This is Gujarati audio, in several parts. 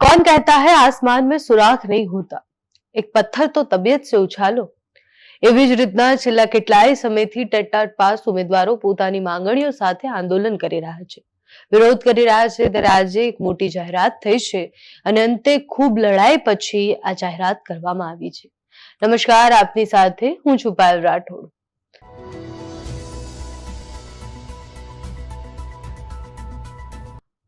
कौन कहता है आसमान में सुराख नहीं होता એક પથ્થર તો તબિયત સે ઉછાલો એવી જ રીતના છેલ્લા કેટલાય સમયથી ટેટાટ પાસ ઉમેદવારો પોતાની માંગણીઓ સાથે આંદોલન કરી રહ્યા છે વિરોધ કરી રહ્યા છે ત્યારે આજે એક મોટી જાહેરાત થઈ છે અને અંતે ખૂબ લડાઈ પછી આ જાહેરાત કરવામાં આવી છે નમસ્કાર આપની સાથે હું છું પાયલ રાઠોડ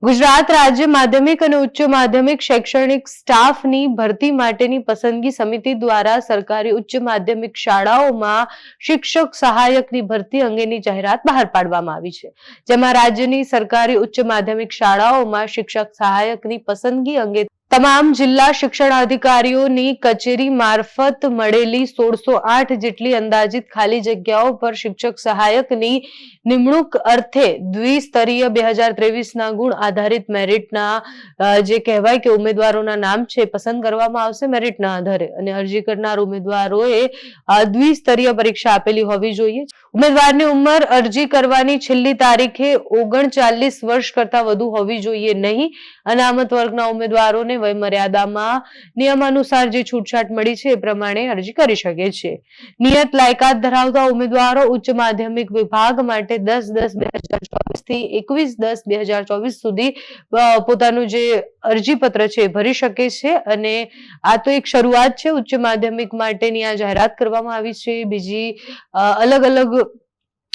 ગુજરાત રાજ્ય માધ્યમિક અને ઉચ્ચ માધ્યમિક શૈક્ષણિક સ્ટાફની ભરતી માટેની પસંદગી સમિતિ દ્વારા સરકારી ઉચ્ચ માધ્યમિક શાળાઓમાં શિક્ષક સહાયકની ભરતી અંગેની જાહેરાત બહાર પાડવામાં આવી છે, જેમાં રાજ્યની સરકારી ઉચ્ચ માધ્યમિક શાળાઓમાં શિક્ષક સહાયકની પસંદગી અંગે તમામ જિલ્લા શિક્ષણ અધિકારીઓની કચેરી મારફત મળેલી સોળસો આઠ જેટલી અંદાજિત ખાલી જગ્યાઓ પર શિક્ષક સહાયકની નિમણૂક અર્થે દ્વિસ્તરીય બે હજાર ત્રેવીસના ગુણ આધારિત મેરિટના જે કહેવાય કે ઉમેદવારોના નામ છે પસંદ કરવામાં આવશે મેરિટના આધારે. અને અરજી કરનાર ઉમેદવારોએ દ્વિસ્તરીય પરીક્ષા આપેલી હોવી જોઈએ. ઉમેદવારની ઉંમર અરજી કરવાની છેલ્લી તારીખે ઓગણચાલીસ વર્ષ કરતા વધુ હોવી જોઈએ નહીં. અનામત વર્ગના ઉમેદવારોને વયમર્યાદામાં નિયમાનુસાર જે છૂટછાટ મળી છે એ પ્રમાણે અરજી કરી શકે છે. નિયત લાયકાત ધરાવતા ઉમેદવારો ઉચ્ચ માધ્યમિક વિભાગ માટે દસ દસ બે હજાર ચોવીસથી એકવીસ દસ બે હજાર ચોવીસ સુધી પોતાનું જે અરજીપત્ર છે ભરી શકે છે અને આ તો એક શરૂઆત છે. ઉચ્ચ માધ્યમિક માટેની આ જાહેરાત કરવામાં આવી છે. બીજી અલગ અલગ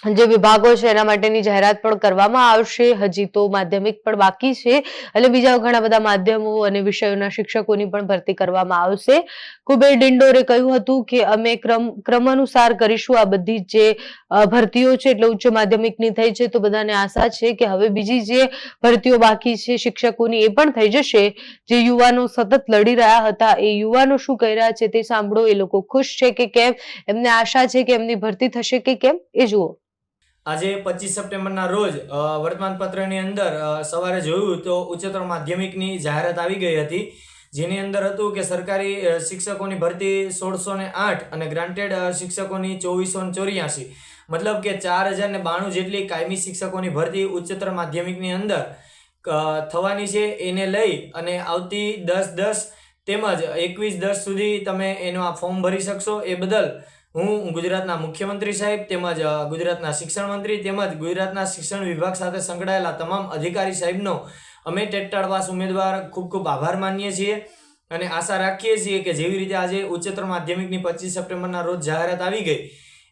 જે વિભાગો છે, એના માટેની જાહેરાત પણ કરવામાં આવશે. હજી તો માધ્યમિક પણ બાકી છે. એટલે બીજા ઘણા બધા માધ્યમો અને વિષયોના શિક્ષકોની પણ ભરતી કરવામાં આવશે. કુબેર ડિંડોરે કહ્યું હતું કે, અમે ક્રમ ક્રમ અનુસાર કરીશું આ બધી જે ભરતીઓ છે, એટલે ઉચ્ચ માધ્યમિકની થઈ છે, તો બધાને આશા છે કે હવે બીજી જે ભરતીઓ બાકી છે, શિક્ષકોની એ પણ થઈ જશે. જે યુવાનો સતત લડી રહ્યા હતા, એ યુવાનો શું કહી રહ્યા છે તે સાંભળો. એ લોકો ખુશ છે કે કેમ? એમને આશા છે કે એમની ભરતી થશે કે કેમ? એ જુઓ. આજે પચીસ સપ્ટેમ્બરના રોજ વર્તમાનપત્રની અંદર સવારે જોયું તો ઉચ્ચતર માધ્યમિકની જાહેરાત આવી ગઈ હતી, જેની અંદર હતું કે સરકારી શિક્ષકોની ભરતી સોળસો ને આઠ અને ગ્રાન્ટેડ શિક્ષકોની ચોવીસો ને ચોર્યાસી. મતલબ કે ચાર હજાર ને બાણું જેટલી કાયમી શિક્ષકોની ભરતી ઉચ્ચતર માધ્યમિકની અંદર થવાની છે એને લઈ અને આવતી દસ દસ તેમજ એકવીસ દસ સુધી તમે એનું આ ફોર્મ ભરી શકશો એ બદલ હું ગુજરાતના મુખ્યમંત્રી સાહેબ તેમજ ગુજરાતના શિક્ષણ મંત્રી તેમજ ગુજરાતના શિક્ષણ વિભાગ સાથે સંકળાયેલા તમામ અધિકારી સાહેબનો અમે ટેટાળવાસ ઉમેદવાર ખૂબ ખૂબ આભાર માનીએ છીએ અને આશા રાખીએ છીએ કે જેવી રીતે આજે ઉચ્ચતર માધ્યમિકની પચીસ સપ્ટેમ્બરના રોજ જાહેરાત આવી ગઈ,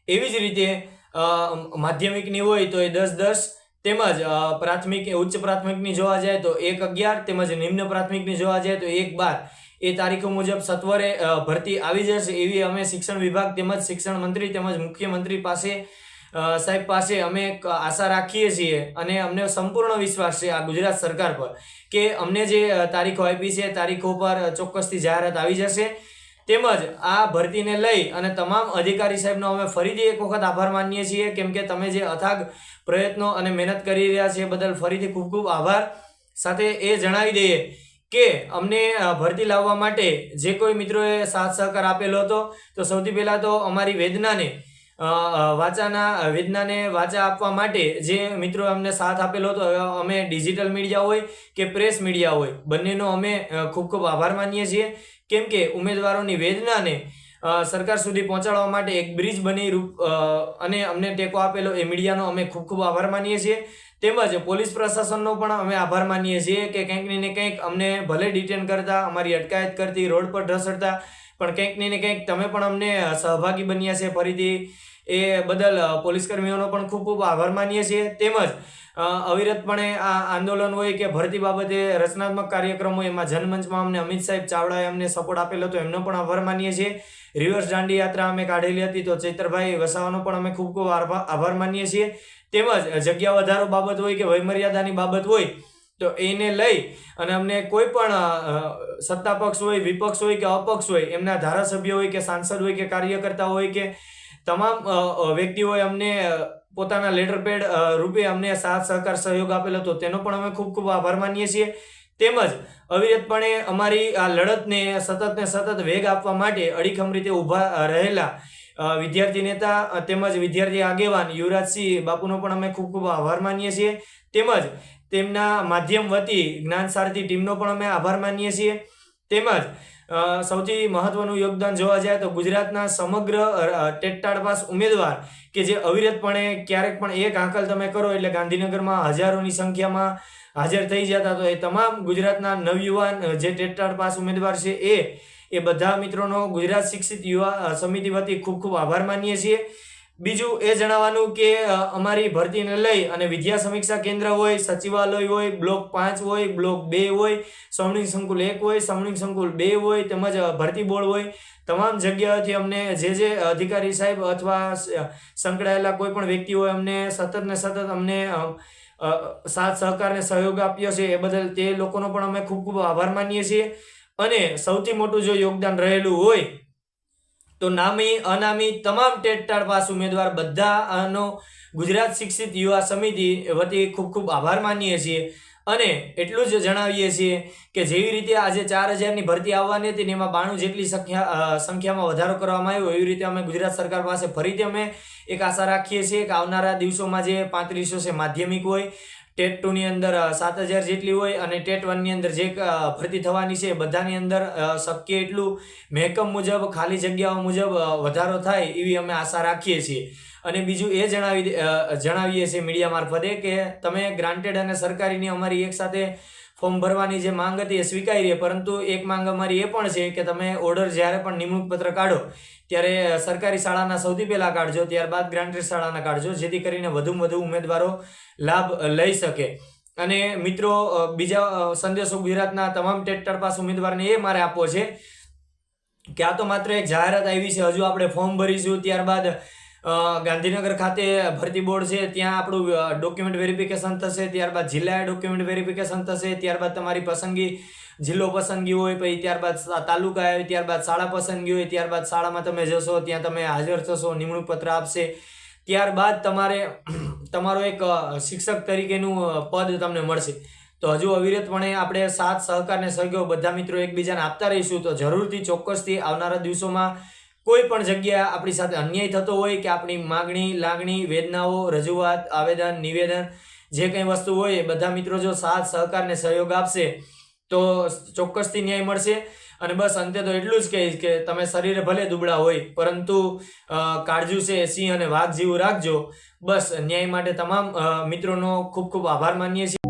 એવી જ રીતે માધ્યમિકની હોય તો એ દસ દસ તેમજ પ્રાથમિક ઉચ્ચ પ્રાથમિકની જોવા જાય તો એક અગિયાર તેમજ નિમ્ન પ્રાથમિકની જોવા જાય તો એક બાર એ તારીખો મુજબ સત્વરે ભરતી આવી જશે એવી અમે શિક્ષણ વિભાગ તેમજ શિક્ષણ મંત્રી તેમજ મુખ્યમંત્રી પાસે સાહેબ પાસે અમે આશા રાખીએ છીએ અને અમને સંપૂર્ણ વિશ્વાસ છે આ ગુજરાત સરકાર પર કે અમને જે તારીખો આપી છે તારીખો પર ચોક્કસથી જાહેરાત આવી જશે. તેમજ આ ભરતીને લઈ અને તમામ અધિકારી સાહેબનો અમે ફરીથી એક વખત આભાર માનીએ છીએ. કેમ કે તમે જે અથાગ પ્રયત્નો અને મહેનત કરી રહ્યા છે બદલ ફરીથી ખૂબ ખૂબ આભાર. સાથે એ જણાવી દઈએ કે અમને ભરતી લાવવા માટે જે કોઈ મિત્રોએ સાથ સહકાર આપેલો હતો, તો સૌથી પહેલાં તો અમારી વેદનાને વાચાના વેદનાને વાચા આપવા માટે જે મિત્રો અમને સાથ આપેલો હતો અમે ડિજિટલ મીડિયા હોય કે પ્રેસ મીડિયા હોય, બંનેનો અમે ખૂબ ખૂબ આભાર માનીએ છીએ. કેમ કે ઉમેદવારોની વેદનાને સરકાર સુધી પહોંચાડવા માટે એક બ્રિજ બની રૂપ અને અમને ટેકો આપેલો એ મીડિયાનો અમે ખૂબ ખૂબ આભાર માનીએ છીએ. તેમજ પોલીસ પ્રશાસનનો પણ અમે આભાર માનીએ છીએ કે કંઈક ને કંઈક અમને ભલે ડિટેન કરતા, અમારી અટકાયત કરતી, રોડ પર ઢસડતા પણ કંઈક ને કંઈક તમે પણ અમને સહભાગી બન્યા છે ફરીથી. એ બદલ પોલીસ કર્મીઓનો પણ ખૂબ ખૂબ આભાર માનીએ છીએ. તેમજ અવિરતપણે આ આંદોલન હોય કે ભરતી બાબતે રચનાત્મક કાર્યક્રમો, એમાં જનમંચમાં અમને અમિત સાહેબ ચાવડાએ અમને સપોર્ટ આપેલો હતો, એમનો પણ આભાર માનીએ છીએ. રિવર્સ દાંડી યાત્રા અમે કાઢેલી હતી તો ચૈતરભાઈ વસાવાનો પણ અમે ખૂબ ખૂબ આભાર માનીએ છીએ. તેમજ જગ્યા વધારો બાબત હોય કે વયમર્યાદાની બાબત હોય, તો એને લઈ અને અમને કોઈ પણ સત્તા પક્ષ હોય, વિપક્ષ હોય કે અપક્ષ હોય, એમના ધારાસભ્ય હોય કે સાંસદ હોય કે કાર્યકર્તા હોય કે તમામ વ્યક્તિઓએ અમને પોતાના લેટર પેડ રૂપે અમને સાથ, સહકાર, સહયોગ આપેલો હતો. તેનો પણ અમે ખૂબ ખૂબ આભાર માનીએ છીએ. તેમજ અવિરતપણે અમારી આ લડતને સતત ને સતત વેગ આપવા માટે અડીખમ રીતે ઊભા રહેલા વિદ્યાર્થી નેતા તેમજ વિદ્યાર્થી આગેવાન યુવરાજસિંહ બાપુનો પણ અમે ખૂબ ખૂબ આભાર માનીએ છીએ. તેમજ તેમના માધ્યમ વતી જ્ઞાન સારથી ટીમનો પણ અમે આભાર માનીએ છીએ. તેમજ સૌથી મહત્વનું યોગદાન જોવા જાય તો ગુજરાતના સમગ્ર ટેટાડ પાસ ઉમેદવાર કે જે અવિરતપણે ક્યારેક પણ એક આંકલ તમે કરો એટલે ગાંધીનગરમાં હજારોની સંખ્યામાં હાજર થઈ જતા, તો એ તમામ ગુજરાતના નવયુવાન જે ટેટાડ પાસ ઉમેદવાર છે એ એ બધા મિત્રોનો ગુજરાત શિક્ષિત યુવા સમિતિ વતી ખૂબ ખૂબ આભાર માનીએ છીએ. બીજું એ જણાવવાનું કે અમારી ભરતીને લઈ અને વિદ્યા સમીક્ષા કેન્દ્ર હોય, સચિવાલય હોય, બ્લોક પાંચ હોય, બ્લોક બે હોય સવર્ણિક સંકુલ એક હોય સવર્ણિક સંકુલ બે હોય, તેમજ ભરતી બોર્ડ હોય. તમામ જગ્યાએથી અમને જે જે અધિકારી સાહેબ અથવા સંકળાયેલા કોઈ પણ વ્યક્તિ હોય અમને સતત ને સતત અમને સાથ સહકાર અને સહયોગ આપ્યો છે, એ બદલ તે લોકોનો પણ અમે ખૂબ ખૂબ આભાર માનીએ છીએ. અને સૌથી મોટું જો યોગદાન રહેલું હોય તો નામી, અનામી તમામ ટેટટાળ પાસ ઉમેદવાર બધા આનો ગુજરાત શિક્ષિત યુવા સમિતિ વતી ખૂબ ખૂબ આભાર માનીએ છીએ. અને એટલું જ જણાવીએ છીએ કે જેવી રીતે આજે ચાર હજારની ભરતી આવવાની હતી એમાં બાણું જેટલી સંખ્યા સંખ્યામાં વધારો કરવામાં આવ્યો, એવી રીતે અમે ગુજરાત સરકાર પાસે ફરીથી અમે એક આશા રાખીએ છીએ કે આવનારા દિવસોમાં જે પાંત્રીસો છે માધ્યમિક હોય ટેટ ટુની અંદર સાત હજાર જેટલી હોય અને ટેટ વનની અંદર જે ભરતી થવાની છે બધાની અંદર શક્ય એટલું મહેકમ મુજબ, ખાલી જગ્યાઓ મુજબ વધારો થાય એવી અમે આશા રાખીએ છીએ. અને બીજું એ જણાવી જણાવીએ છીએ મીડિયા મારફતે કે તમે ગ્રાન્ટેડ અને સરકારીની અમારી એક સાથે ફોર્મ ભરવાની જે માંગ હતી એ સ્વીકારી છે. પરંતુ એક માંગ અમારી એ પણ છે કે તમે ઓર્ડર જ્યારે પણ નિમણૂક પત્ર કાઢો, ત્યારે સરકારી શાળાના સૌથી પહેલાં કાઢજો, ત્યારબાદ ગ્રાન્ટેડ શાળાના કાઢજો, જેથી કરીને વધુમાં વધુ ઉમેદવારો લાભ લઈ શકે. અને મિત્રો બીજા સંદેશો ગુજરાતના તમામ ટેટ પાસ ઉમેદવારને એ મારે આપવો છે કે આ તો માત્ર એક જાહેરાત આવી છે. હજુ આપણે ફોર્મ ભરીશું, ત્યારબાદ ગાંધીનગર ખાતે ભરતી બોર્ડ છે, ત્યાં આપણું ડોક્યુમેન્ટ વેરિફિકેશન થશે, ત્યારબાદ જિલ્લાએ ડોક્યુમેન્ટ વેરિફિકેશન થશે, ત્યારબાદ તમારી પસંદગી, જિલ્લો પસંદગી હોય, પછી ત્યારબાદ તાલુકા આવે, ત્યારબાદ શાળા પસંદગી હોય, ત્યારબાદ શાળામાં તમે જશો, ત્યાં તમે હાજર થશો નિમણૂક પત્ર આપશે. ત્યારબાદ તમારે, તમારો એક શિક્ષક તરીકેનું પદ તમને મળશે. તો હજુ અવિરતપણે આપણે સાથ સહકાર અને સહયોગ બધા મિત્રો એકબીજાને આપતા રહીશું. તો જરૂરથી ચોક્કસથી આવનારા દિવસોમાં કોઈ પણ જગ્યાએ આપણી સાથે અન્યાય થતો હોય કે આપણી માગણી, લાગણી, વેદનાઓ, રજૂઆત, આવેદન, નિવેદન, જે કંઈ વસ્તુ હોય, એ બધા મિત્રો જો સાથ સહકારને સહયોગ આપશે, તો ચોક્કસથી ન્યાય મળશે. અને બસ અંતે તો એટલું જ કહીશ કે તમે શરીરે ભલે દુબળા હોય, પરંતુ કાળજું છે, સિંહ અને વાઘ જેવું રાખજો. બસ ન્યાય માટે તમામ મિત્રોનો ખૂબ ખૂબ આભાર માનીએ છીએ.